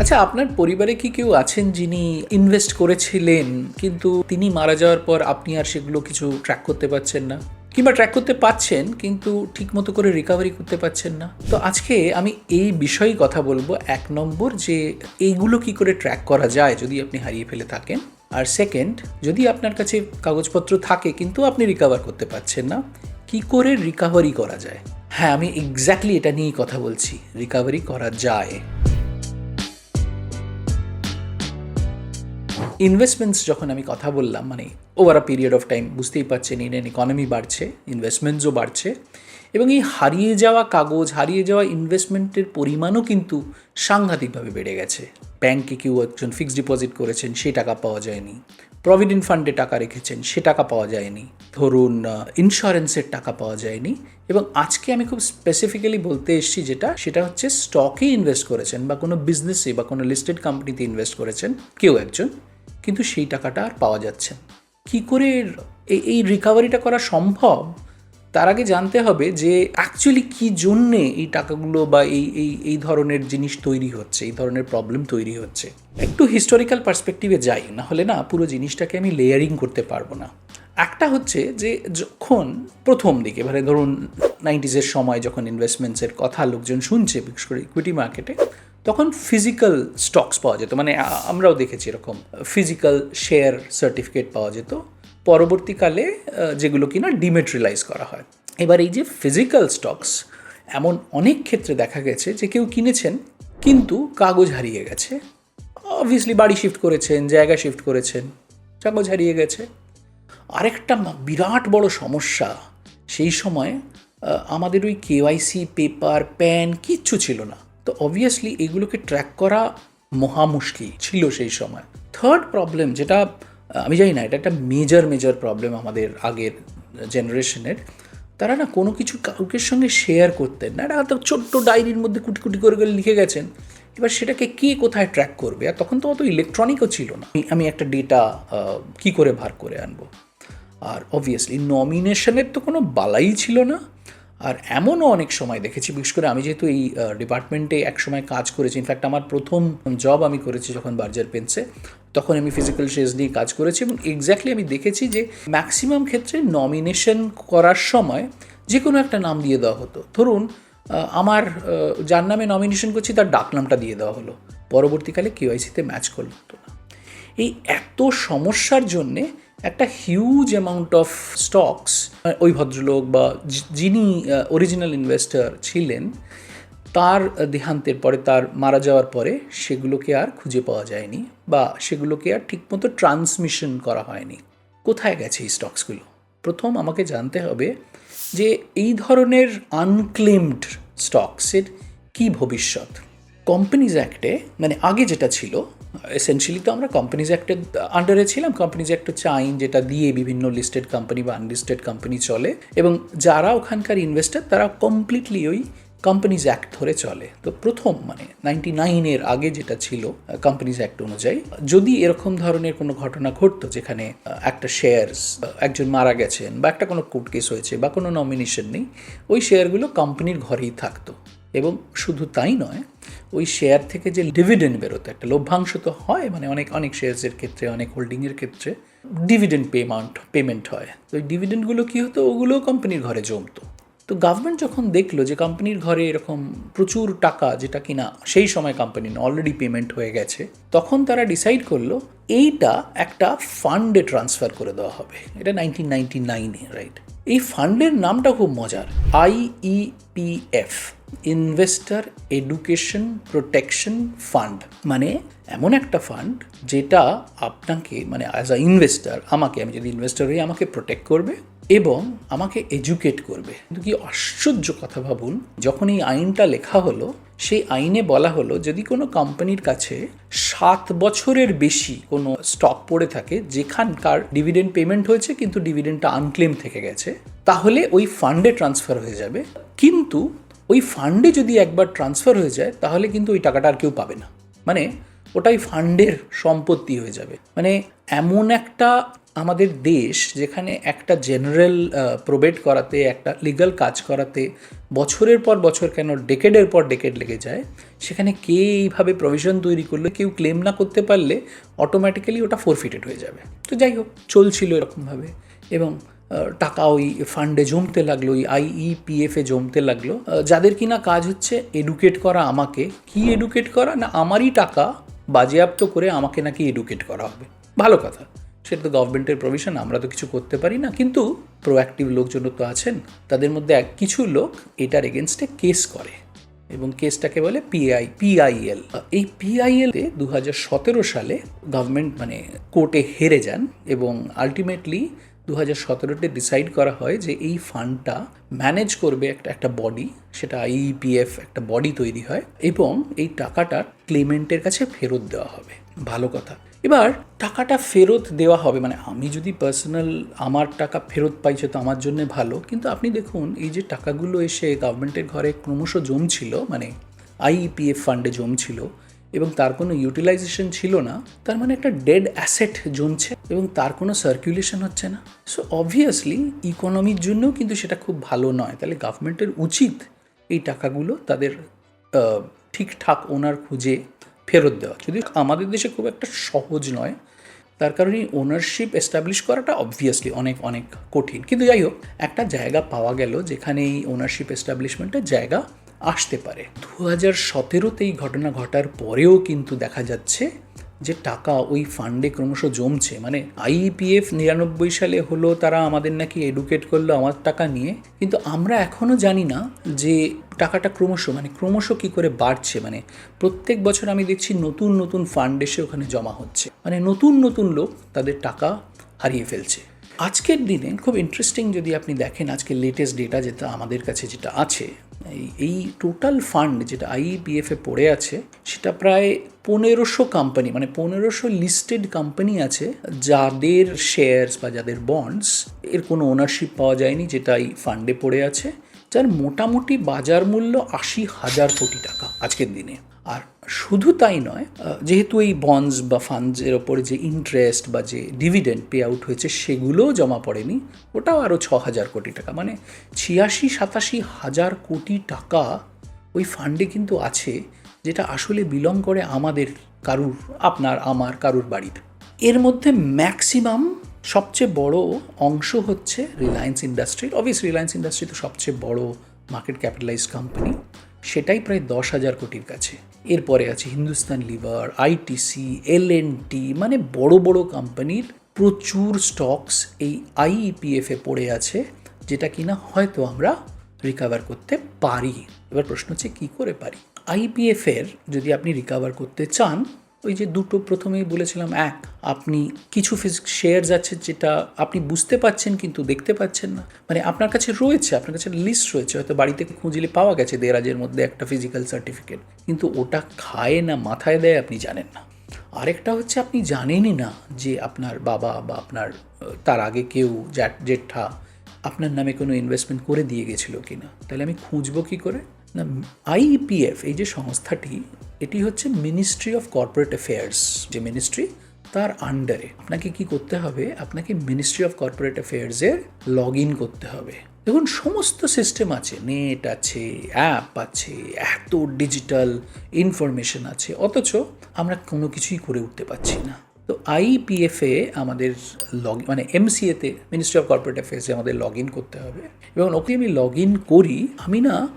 আচ্ছা আপনার পরিবারে কি কেউ আছেন যিনি ইনভেস্ট করেছিলেন, কিন্তু তিনি মারা যাওয়ার পর আপনি আর সেগুলো কিছু ট্র্যাক করতে পারছেন না? কিংবা ট্র্যাক করতে পাচ্ছেন, কিন্তু ঠিকমতো করে রিকভারি করতে পারছেন না? তো আজকে আমি এই বিষয়েই কথা বলব। এক নম্বর যে, এইগুলো কি করে ট্র্যাক করা যায় যদি আপনি হারিয়ে ফেলে থাকেন? আর সেকেন্ড যদি আপনার কাছে কাগজপত্র থাকে, কিন্তু আপনি রিকভার করতে পারছেন না, কি করে রিকভারি করা যায়? হ্যাঁ আমি এক্স্যাক্টলি এটা নিয়েই কথা বলছি। রিকভারি করা যায়। ইনভেস্টমেন্টস যখন আমি কথা বললাম মানে over a period of time বুঝতেই পারছেন ইন্ডিয়ান ইকোনমি বাড়ছে ইনভেস্টমেন্টসও বাড়ছে, এবং এই হারিয়ে যাওয়া কাগজ, হারিয়ে যাওয়া ইনভেস্টমেন্টের পরিমাণও কিন্তু সাংঘাতিকভাবে বেড়ে গেছে। ব্যাংকে কেউ একজন ফিক্সড ডিপোজিট করেছেন সেই টাকা পাওয়া যায়নি। প্রভিডেন্ট ফান্ডে টাকা রেখেছেন, সে টাকা পাওয়া যায়নি। ধরুন ইন্স্যুরেন্সের টাকা পাওয়া যায়নি, এবং আজকে আমি খুব স্পেসিফিক্যালি বলতে এসেছি যেটা, সেটা হচ্ছে স্টকে ইনভেস্ট করেছেন, বা কোনো বিজনেসে বা কোনো লিস্টেড কোম্পানিতে ইনভেস্ট করেছেন, কেউ একজন। কিন্তু সেই টাকাটা আর পাওয়া যাচ্ছে। কি করে এই রিকভারিটা করা সম্ভব? তার আগে জানতে হবে যে অ্যাকচুয়ালি কী জন্যে এই টাকাগুলো বা এই এই এই ধরনের জিনিস তৈরি হচ্ছে, এই ধরনের প্রবলেম তৈরি হচ্ছে? একটু হিস্টোরিক্যাল পার্সপেক্টিভে যাই না হলে না পুরো জিনিসটাকে আমি লেয়ারিং করতে পারব না। একটা হচ্ছে যে যখন প্রথম দিকে মানে ধরুন নাইনটিজের সময় যখন ইনভেস্টমেন্টসের কথা লোকজন শুনছে, বিশেষ করে ইকুইটি মার্কেটে তখন ফিজিক্যাল স্টকস পাওয়া যেত মানে আমরাও দেখেছি এরকম ফিজিক্যাল শেয়ার সার্টিফিকেট পাওয়া যেত। পরবর্তীকালে যেগুলো কিনা ডিমেট্রিলাইজ করা হয়। এবার এই যে ফিজিক্যাল স্টকস এমন অনেক ক্ষেত্রে দেখা গেছে যে কেউ কিনেছেন, কিন্তু কাগজ হারিয়ে গেছে। অবভিয়াসলি বাড়ি শিফট করেছেন, জায়গা শিফট করেছেন, কাগজ হারিয়ে গেছে। আরেকটা বিরাট বড় সমস্যা, সেই সময় আমাদের ওই কেওয়াইসি পেপার প্যান কিচ্ছু ছিল না। তো অবভিয়াসলি এগুলোকে ট্র্যাক করা মহা মুশকিল ছিল সেই সময়। থার্ড প্রবলেম যেটা, আমি জানি না, এটা একটা মেজর মেজর প্রবলেম আমাদের আগের জেনারেশনের তারা না কোনো কিছু কাউকের সঙ্গে শেয়ার করতেন না। এটা হয়তো ছোট্ট ডায়েরির মধ্যে কুটি কুটি করে করে লিখে গেছেন। এবার সেটাকে কে কোথায় ট্র্যাক করবে? আর তখন তো অত ইলেকট্রনিকও ছিল না। আমি একটা ডেটা কি করে ভার করে আনব? আর অবভিয়াসলি নমিনেশনের তো কোনো বালাই ছিল না। আর এমনও অনেক সময় দেখেছি, বিশেষ করে আমি যেহেতু এই ডিপার্টমেন্টে এক সময় কাজ করেছি ইনফ্যাক্ট আমার প্রথম জব আমি করেছি যখন বার্জার পেন্সে তখন আমি ফিজিক্যাল শেজ নিয়ে কাজ করেছি এবং এক্স্যাক্টলি আমি দেখেছি যে ম্যাক্সিমাম ক্ষেত্রে নমিনেশন করার সময় যে কোনো একটা নাম দিয়ে দেওয়া হতো। ধরুন আমার যার নামে নমিনেশন করছি তার ডাকনামটা দিয়ে দেওয়া হলো। পরবর্তীকালে কেওয়াইসিতে ম্যাচ করতো না। এই এত সমস্যার জন্যে একটা হিউজ অ্যামাউন্ট অফ স্টকস ওই ভদ্রলোক বা যিনি অরিজিনাল ইনভেস্টর ছিলেন, তার দেহান্তের পরে, তার মারা যাওয়ার পরে সেগুলোকে আর খুঁজে পাওয়া যায়নি বা সেগুলোকে আর ঠিকমতো ট্রান্সমিশন করা হয়নি। কোথায় গেছে এই স্টকসগুলো প্রথম আমাকে জানতে হবে যে এই ধরনের আনক্লেমড স্টকসের কী ভবিষ্যৎ? কোম্পানিজ অ্যাক্টে মানে আগে যেটা ছিল এসেনশিয়ালি তো আমরা কোম্পানিজ অ্যাক্টের আন্ডারে ছিলাম। কোম্পানিজ অ্যাক্ট হচ্ছে আইন যেটা দিয়ে বিভিন্ন লিস্টেড কোম্পানি বা আনলিস্টেড কোম্পানি চলে এবং যারা ওখানকার ইনভেস্টার তারা কমপ্লিটলি ওই কোম্পানিজ অ্যাক্ট ধরে চলে। তো প্রথম মানে নাইনটি নাইনের আগে যেটা ছিল কোম্পানিজ অ্যাক্ট অনুযায়ী, যদি এরকম ধরনের কোনো ঘটনা ঘটতো যেখানে একটা শেয়ারস একজন মারা গেছেন বা একটা কোনো কোর্ট কেস হয়েছে বা কোনো নমিনেশন নেই, ওই শেয়ারগুলো কোম্পানির ঘরেই থাকতো। এবং শুধু তাই নয়, ওই শেয়ার থেকে যে ডিভিডেন্ড বেরোতো, একটা লভ্যাংশ তো হয় মানে অনেক অনেক শেয়ার্সের ক্ষেত্রে, অনেক হোল্ডিংয়ের ক্ষেত্রে ডিভিডেন্ড পেমেন্ট পেমেন্ট হয়। তো ওই ডিভিডেন্ডগুলো কী হতো? ওগুলোও কোম্পানির ঘরে জমতো। তো গভর্নমেন্ট যখন দেখল যে কোম্পানির ঘরে এরকম প্রচুর টাকা যেটা কিনা সেই সময় কোম্পানির অলরেডি পেমেন্ট হয়ে গেছে, তখন তারা ডিসাইড করল, এইটা একটা ফান্ডে ট্রান্সফার করে দেওয়া হবে। এটা নাইনটিন নাইনটি নাইনে রাইট এই ফান্ডের নামটা খুব মজার। IEPF investor education protection fund মানে এমন একটা ফান্ড যেটা আপনাকে মানে অ্যাজ আ ইনভেস্টার আমাকে, আমি যদি ইনভেস্টার হই, আমাকে প্রোটেক্ট করবে। এবং আমাকে এডুকেট করবে। কিন্তু কি আশ্চর্য কথা ভাবুন, যখন এই আইনটা লেখা হলো, সেই আইনে বলা হলো, যদি কোনো কোম্পানির কাছে সাত বছরের বেশি কোনো স্টক পড়ে থাকে, যেখানকার ডিভিডেন্ড পেমেন্ট হয়েছে, কিন্তু ডিভিডেন্ডটা আনক্লেম থেকে গেছে, তাহলে ওই ফান্ডে ট্রান্সফার হয়ে যাবে। কিন্তু ওই ফান্ডে যদি একবার ট্রান্সফার হয়ে যায়, তাহলে কিন্তু ওই টাকাটা আর কেউ পাবে না। মানে ওটাই ফান্ডের সম্পত্তি হয়ে যাবে। মানে এমন একটা আমাদের দেশ যেখানে একটা জেনারেল প্রোবেট করাতে, একটা লিগাল কাজ করাতে বছরের পর বছর কেন ডেকেডের পর ডেকেড লেগে যায়, সেখানে কে এইভাবে প্রভিশন তৈরি করলে, কেউ ক্লেম না করতে পারলে অটোমেটিক্যালি ওটা ফোরফিটেড হয়ে যাবে। তো যাই হোক, চলছিল এরকমভাবে এবং টাকা ওই ফান্ডে জমতে লাগল, ওই আইইপিএফে জমতে লাগল। যাদের কিনা কাজ হচ্ছে এডুকেট করা আমাকে, কি এডুকেট করা না আমারই টাকা বাজেয়াপ্ত করে আমাকে নাকি এডুকেট করা হবে? ভালো কথা। সেটা তো গভর্নমেন্টের প্রভিশন আমরা তো কিছু করতে পারি না। কিন্তু প্রোঅ্যাক্টিভ লোকজন তো আছেন, তাদের মধ্যে এক কিছু লোক এটার এগেনস্টে কেস করে। এবং কেসটাকে বলে পিআই পিআইএল এই পিআইএল দু সতেরো সালে গভর্নমেন্ট মানে কোর্টে হেরে যান এবং আলটিমেটলি দু হাজার সতেরোতে ডিসাইড করা হয় যে এই ফান্ডটা ম্যানেজ করবে একটা একটা বডি সেটা আইইপিএফ একটা বডি তৈরি হয় এবং এই টাকাটা ক্লেমেন্টের কাছে ফেরত দেওয়া হবে। ভালো কথা। এবার টাকাটা ফেরত দেওয়া হবে মানে আমি যদি পার্সোনাল আমার টাকা ফেরত পাইছে তো আমার জন্য ভালো। কিন্তু আপনি দেখুন, এই যে টাকাগুলো এসে গভর্নমেন্টের ঘরে ক্রমশ জমছিল মানে আইইপিএফ ফান্ডে জমছিল, এবং তার কোনো ইউটিলাইজেশন ছিল না, তার মানে একটা ডেড অ্যাসেট জমছে, এবং তার কোনো সার্কুলেশন হচ্ছে না। সো অবভিয়াসলি ইকোনমির জন্যও কিন্তু সেটা খুব ভালো নয়। তাহলে গভর্নমেন্টের উচিত এই টাকাগুলো তাদের ঠিকঠাক ওনার খুঁজে ফেরত দেওয়া। যদি আমাদের দেশে খুব একটা সহজ নয়, তার কারণে ওনারশিপ এস্টাবলিশ করাটা অবভিয়াসলি অনেক অনেক কঠিন। কিন্তু যাই হোক, একটা জায়গা পাওয়া গেল যেখানে এই ওনারশিপ এস্টাবলিশমেন্টের জায়গা আসতে পারে। দু হাজার সতেরোতে এই ঘটনা ঘটার পরেও কিন্তু দেখা যাচ্ছে যে টাকা ওই ফান্ডে ক্রমশ জমছে মানে আইইপিএফ নিরানব্বই সালে হলো তারা আমাদের নাকি এডুকেট করল আমার টাকা নিয়ে, কিন্তু আমরা এখনও জানি না যে টাকাটা ক্রমশ মানে ক্রমশ কি করে বাড়ছে মানে প্রত্যেক বছর আমি দেখছি নতুন নতুন ফান্ড এসে ওখানে জমা হচ্ছে মানে নতুন নতুন লোক তাদের টাকা হারিয়ে ফেলছে। আজকের দিনে খুব ইন্টারেস্টিং যদি আপনি দেখেন, আজকে লেটেস্ট ডেটা যেটা আমাদের কাছে যেটা আছে এই- টোটাল ফান্ড যেটা আইইপিএফে এ পড়ে আছে, সেটা প্রায় পনেরোশো কোম্পানি মানে পনেরোশো লিস্টেড কোম্পানি আছে যাদের শেয়ারস বা যাদের বন্ডস এর কোনো ওনারশিপ পাওয়া যায়নি, যেটা এই ফান্ডে পড়ে আছে। যার মোটামুটি বাজার মূল্য আশি হাজার কোটি টাকা আজকের দিনে। আর শুধু তাই নয় যেহেতু এই বন্ডস বা ফান্ডসের ওপরে যে ইন্টারেস্ট বা যে ডিভিডেন্ড পে আউট হয়েছে, সেগুলোও জমা পড়েনি, ওটাও আরও ছ হাজার কোটি টাকা। মানে ছিয়াশি, সাতাশি হাজার কোটি টাকা ওই ফান্ডে কিন্তু আছে, যেটা আসলে বিলং করে আমাদের কারুর, আপনার, আমার, কারুর বাড়িতে। এর মধ্যে ম্যাক্সিমাম সবচেয়ে বড় অংশ হচ্ছে রিলায়েন্স ইন্ডাস্ট্রির অবভিয়াস রিলায়েন্স ইন্ডাস্ট্রি তো সবচেয়ে বড় মার্কেট ক্যাপিটালাইজ কোম্পানি সেটাই প্রায় দশ হাজার কোটির কাছে। এরপরে আছে Hindustan Lever ITC L T মানে বড় বড় কোম্পানির প্রচুর স্টকস এই আইইপিএফ এ পড়ে আছে, যেটা কিনা হয়তো আমরা রিকাভার করতে পারি। এবার প্রশ্ন হচ্ছে, কী করে পারি? আইপিএফ এর যদি আপনি রিকাভার করতে চান ওই যে দুটো প্রথমেই বলেছিলাম, এক, আপনি কিছু শেয়ারস আছে যেটা আপনি বুঝতে পাচ্ছেন কিন্তু দেখতে পাচ্ছেন না। মানে আপনার কাছে রয়েছে, আপনার কাছে লিস্ট রয়েছে, হয়তো বাড়িতে খুঁজলে পাওয়া গেছে দেরাজের মধ্যে একটা ফিজিক্যাল সার্টিফিকেট কিন্তু ওটা খায় না, মাথায় দেয় আপনি জানেন না। আরেকটা হচ্ছে আপনি জানেনই না যে আপনার বাবা বা আপনার, তার আগে কেউ জেঠা আপনার নামে কোনো ইনভেস্টমেন্ট করে দিয়ে গেছিল কিনা? তাহলে আমি খুঁজবো কি করে? না আইপিএফ এই যে সংস্থাটি এটি হচ্ছে মিনিস্ট্রি অফ কর্পোরেট অ্যাফেয়ার্স যে মিনিস্ট্রি তার আন্ডারে আপনাকে কি করতে হবে? আপনাকে মিনিস্ট্রি অফ কর্পোরেট অ্যাফেয়ার্সের লগ ইন করতে হবে। দেখুন, সমস্ত সিস্টেম আছে। নেট আছে অ্যাপ আছে, এত ডিজিটাল ইনফরমেশন আছে। অথচ আমরা কোনো কিছুই করে উঠতে পারছি না। তো আইপিএফে আমাদের লগ মানে এমসিএতে মিনিস্ট্রি অফ কর্পোরেট অ্যাফেয়ার্সে আমাদের লগ ইন করতে হবে। এবং ওকে আমি লগ ইন করি, আমি না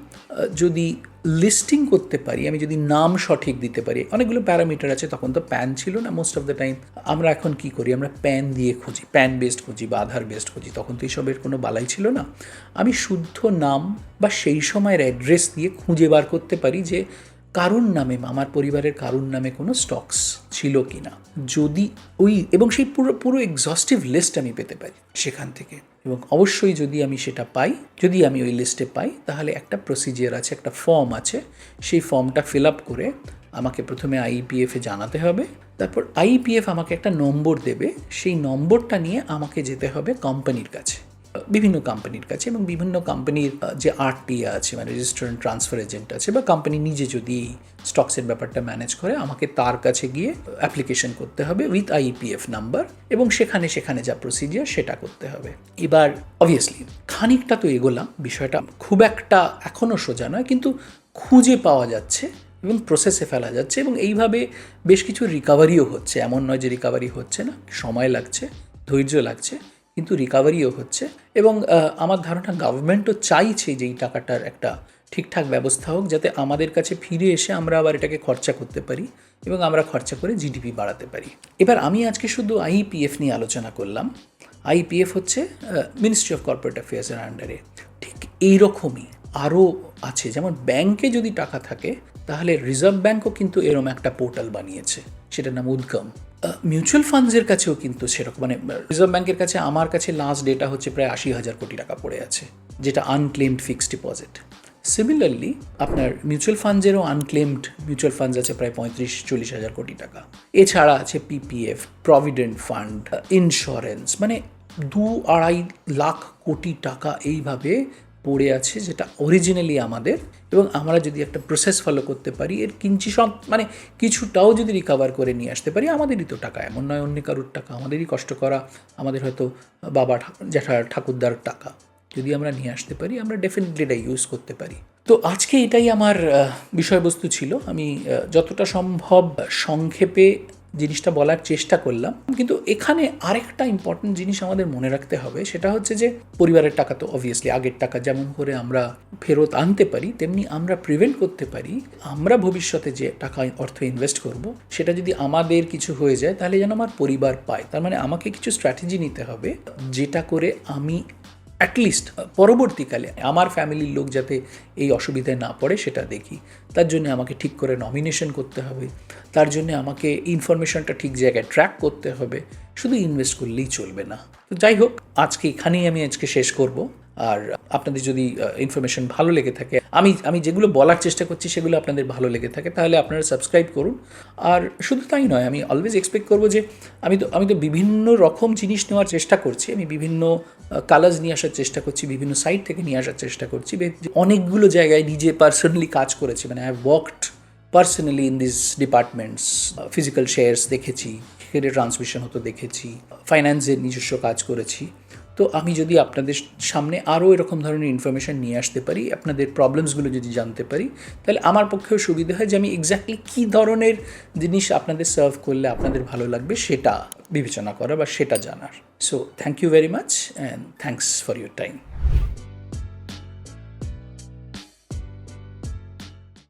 যদি লিস্টিং করতে পারি, আমি যদি নাম সঠিক দিতে পারি, অনেকগুলো প্যারামিটার আছে, তখন তো প্যান ছিল না মোস্ট অফ দ্য টাইম আমরা এখন কি করি, আমরা প্যান দিয়ে খুঁজি প্যান বেসড খুঁজি বা আধার বেসড খুঁজি, তখন তো এইসবের কোনো বালাই ছিল না। আমি শুদ্ধ নাম বা সেই সময়ের অ্যাড্রেস দিয়ে খুঁজে বার করতে পারি যে কারুর নামে, আমার পরিবারের কারুর নামে কোনো স্টকস ছিল কি না যদি ওই, এবং সেই পুরো পুরো এক্সস্টিভ লিস্ট আমি পেতে পারি সেখান থেকে। এবং অবশ্যই যদি আমি সেটা পাই, যদি আমি ওই লিস্টে পাই, তাহলে একটা প্রসিজিয়ার আছে, একটা ফর্ম আছে। সেই ফর্মটা ফিল আপ করে আমাকে প্রথমে আইপিএফে জানাতে হবে। তারপর আইপিএফ আমাকে একটা নম্বর দেবে। সেই নম্বরটা নিয়ে আমাকে যেতে হবে কোম্পানির কাছে। বিভিন্ন কোম্পানির কাছে এবং বিভিন্ন কোম্পানির যে আরটি আছে মানে রেজিস্ট্রেন্ট ট্রান্সফার এজেন্ট আছে বা কোম্পানি নিজে যদি স্টকসের ব্যাপারটা ম্যানেজ করে, আমাকে তার কাছে গিয়ে অ্যাপ্লিকেশন করতে হবে উইথ আইপিএফ নাম্বার এবং সেখানে সেখানে যা প্রসিজিয়ার সেটা করতে হবে। এবার অবভিয়াসলি খানিকটা তো এগোলাম, বিষয়টা খুব একটা এখনও সোজা নয়, কিন্তু খুঁজে পাওয়া যাচ্ছে এবং প্রসেসে ফেলা যাচ্ছে এবং এইভাবে বেশ কিছু রিকাভারিও হচ্ছে। এমন নয় যে রিকাভারি হচ্ছে না, সময় লাগছে, ধৈর্য লাগছে। কিন্তু রিকাভারিও হচ্ছে এবং আমার ধারণা গভর্নমেন্টও চাইছে যে এই টাকাটার একটা ঠিকঠাক ব্যবস্থা হোক যাতে আমাদের কাছে ফিরে এসে আমরা আবার এটাকে খরচা করতে পারি এবং আমরা খরচা করে জিডিপি বাড়াতে পারি। এবার আমি আজকে শুধু আইপিএফ নিয়ে আলোচনা করলাম। আইপিএফ হচ্ছে মিনিস্ট্রি অফ কর্পোরেট অ্যাফেয়ার্সের আন্ডারে ঠিক এইরকমই আরও আছে। যেমন ব্যাংকে যদি টাকা থাকে, তাহলে রিজার্ভ ব্যাঙ্কও কিন্তু এরম একটা পোর্টাল বানিয়েছে। সেটার নাম উদ্গম। মিউচুয়াল ফান্ডসের কাছেও কিন্তু সেরকম মানে রিজার্ভ ব্যাংকের কাছে আমার কাছে লাস্ট ডেটা হচ্ছে প্রায় আশি হাজার কোটি টাকা পড়ে আছে, যেটা আনক্লেমড ফিক্সড ডিপোজিট সিমিলারলি আপনার মিউচুয়াল ফান্ডসেরও আনক্লেমড মিউচুয়াল ফান্ডস আছে প্রায় পঁয়ত্রিশ, চল্লিশ হাজার কোটি টাকা। এছাড়া আছে পিপিএফ প্রভিডেন্ট ফান্ড ইন্স্যুরেন্স মানে দু আড়াই লাখ কোটি টাকা এইভাবে পড়ে আছে, যেটা অরিজিনালি আমাদের এবং আমরা যদি একটা প্রসেস ফলো করতে পারি, এর কিঞ্চি সব মানে কিছুটাও যদি রিকাভার করে নিয়ে আসতে পারি, আমাদেরই তো টাকা। এমন নয় অন্য কারুর টাকা, আমাদেরই কষ্ট করা, আমাদের হয়তো বাবা জ্যাঠা ঠাকুরদার টাকা। যদি আমরা নিয়ে আসতে পারি, আমরা ডেফিনেটলি এটা ইউজ করতে পারি। তো আজকে এটাই আমার বিষয়বস্তু ছিল। আমি যতটা সম্ভব সংক্ষেপে জিনিসটা বলার চেষ্টা করলাম। কিন্তু এখানে আরেকটা ইম্পর্টেন্ট জিনিস আমাদের মনে রাখতে হবে, সেটা হচ্ছে যে পরিবারের টাকা তো অবভিয়াসলি আগের টাকা যেমন করে আমরা ফেরত আনতে পারি, তেমনি আমরা প্রিভেন্ট করতে পারি, আমরা ভবিষ্যতে যে টাকা অর্থ ইনভেস্ট করব, সেটা যদি আমাদের কিছু হয়ে যায়, তাহলে যেন আমার পরিবার পায়। তার মানে আমাকে কিছু স্ট্র্যাটেজি নিতে হবে, যেটা করে আমি অ্যাটলিস্ট পরবর্তীকালে আমার ফ্যামিলির লোক যাতে এই অসুবিধায় না পড়ে সেটা দেখি। তার জন্য আমাকে ঠিক করে নমিনেশন করতে হবে। তার জন্য আমাকে ইনফরমেশনটা ঠিক জায়গায় ট্র্যাক করতে হবে। শুধু ইনভেস্ট করলেই চলবে না। তো যাই হোক, আজকে এখানেই আমি আজকে শেষ করব। আর আপনাদের যদি ইনফরমেশন ভালো লেগে থাকে, আমি আমি যেগুলো বলার চেষ্টা করছি সেগুলো আপনাদের ভালো লেগে থাকে, তাহলে আপনারা সাবস্ক্রাইব করুন। আর শুধু তাই নয়, আমি অলওয়েজ এক্সপেক্ট করব যে, আমি তো আমি তো বিভিন্ন রকম জিনিস নেওয়ার চেষ্টা করছি, আমি বিভিন্ন কালার্স নিয়ে আসার চেষ্টা করছি, বিভিন্ন সাইট থেকে নিয়ে আসার চেষ্টা করছি অনেকগুলো জায়গায় নিজে পার্সোনালি কাজ করেছি মানে I worked personally in this departments physical shares দেখেছি সেখানে ট্রান্সমিশন হতো দেখেছি ফাইন্যান্সের নিজস্ব কাজ করেছি। তো আমি যদি আপনাদের সামনে আরও এরকম ধরনের ইনফরমেশান নিয়ে আসতে পারি, আপনাদের প্রবলেমসগুলো যদি জানতে পারি, তাহলে আমার পক্ষেও সুবিধা হয় যে আমি এক্স্যাক্টলি কী ধরনের জিনিস আপনাদের সার্ভ করলে আপনাদের ভালো লাগবে সেটা বিবেচনা করা বা সেটা জানার। So thank you very much and thanks for your time